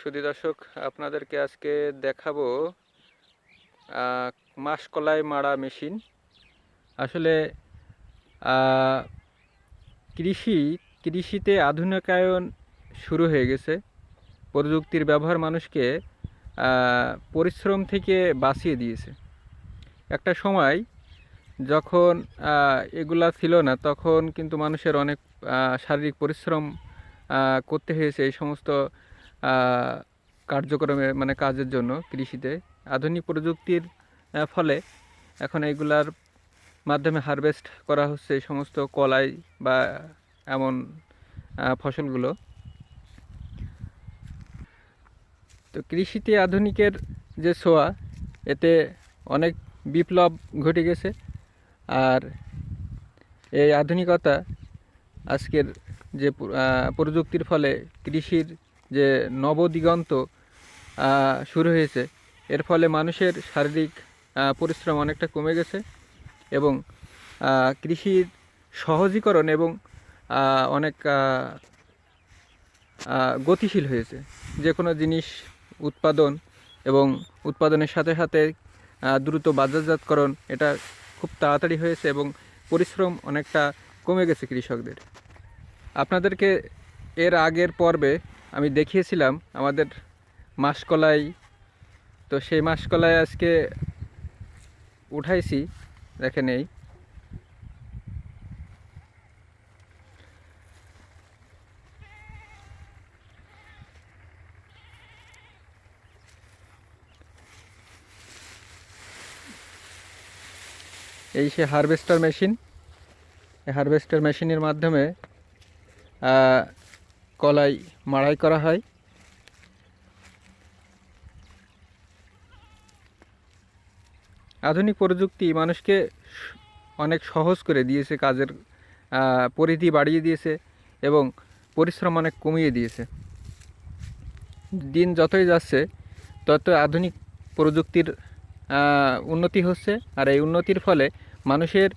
সুধী দর্শক, আপনাদেরকে আজকে দেখাবো মাসকলাই মারা মেশিন। আসলে কৃষি, কৃষিতে আধুনিকায়ন শুরু হয়ে গেছে। প্রযুক্তির ব্যবহার মানুষকে পরিশ্রম থেকে বাঁচিয়ে দিয়েছে। একটা সময় যখন এগুলা ছিল না, তখন কিন্তু মানুষের অনেক শারীরিক পরিশ্রম করতে হয়েছে। এই সমস্ত কার্যক্রমে মানে কাজের জন্য কৃষিতে। আধুনিক প্রযুক্তির ফলে এখন এইগুলার মাধ্যমে হারভেস্ট করা হচ্ছে এই সমস্ত কলাই বা এমন ফসলগুলো। তো কৃষিতে আধুনিকের যে ছোঁয়া, এতে অনেক বিপ্লব ঘটে গেছে। আর এই আধুনিকতা আজকের যে প্রযুক্তির ফলে কৃষির যে নবদিগন্ত শুরু হয়েছে। এর ফলে মানুষের শারীরিক পরিশ্রম অনেকটা কমে গেছে এবং কৃষির সহজীকরণ এবং অনেক গতিশীল হয়েছে। যে কোনো জিনিস উৎপাদন এবং উৎপাদনের সাথে সাথে দ্রুত বাজারজাতকরণ, এটা খুব তাড়াতাড়ি হয়েছে এবং পরিশ্রম অনেকটা কমে গেছে কৃষকদের। আপনাদেরকে এর আগের পর্বে আমি দেখিয়েছিলাম আমাদের মাসকলাই। তো সেই মাসকলাই আজকে উঠাইছি, দেখেন এই। এই সে হারভেস্টার মেশিন। হারভেস্টার মেশিনের মাধ্যমে কলাই মাড়াই করা হয়। আধুনিক প্রযুক্তি মানুষকে অনেক সহজ করে দিয়েছে কাজের পরিধি বাড়িয়ে দিয়েছে এবং পরিশ্রম অনেক কমিয়ে দিয়েছে। দিন যতই যাচ্ছে, তত আধুনিক প্রযুক্তির উন্নতি হচ্ছে আর এই উন্নতির ফলে মানুষের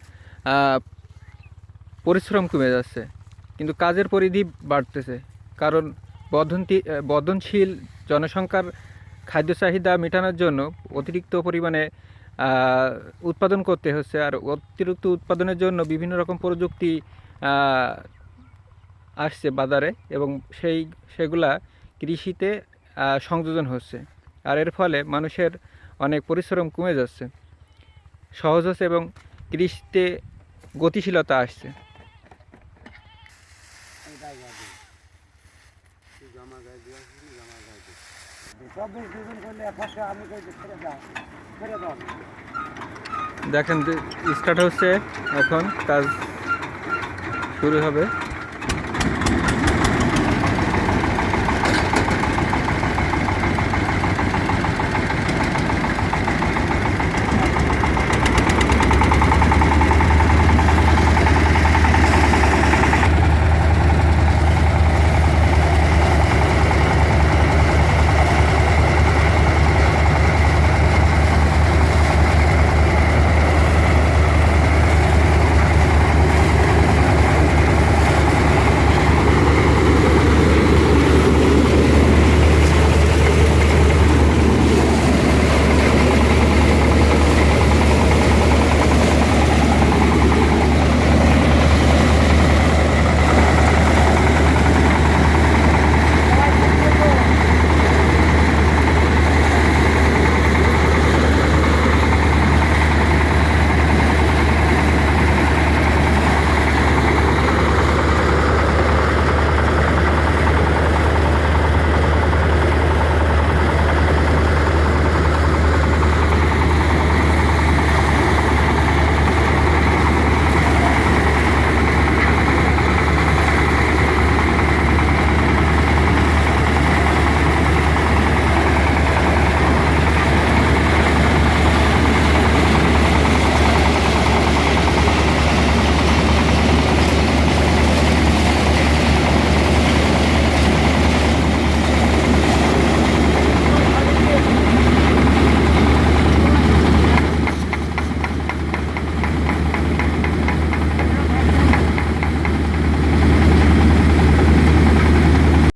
পরিশ্রম কমে যাচ্ছে। কিন্তু কাজের পরিধি বাড়তেছে। কারণ বর্ধনতি বর্ধনশীল জনসংখ্যার খাদ্য চাহিদা মেটানোর জন্য অতিরিক্ত পরিমাণে উৎপাদন করতে হচ্ছে। আর অতিরিক্ত উৎপাদনের জন্য বিভিন্ন রকম প্রযুক্তি আসছে বাজারে এবং সেই, সেগুলা কৃষিতে সংযোজন হচ্ছে। আর এর ফলে মানুষের অনেক পরিশ্রম কমে যাচ্ছে। সহজ হচ্ছে এবং কৃষিতে গতিশীলতা আসছে। চব্বিশ দুজন করলে আমি কই যে ছেড়ে দাও ছেড়ে দাও। দেখেন স্টার্ট হচ্ছে এখন কাজ শুরু হবে।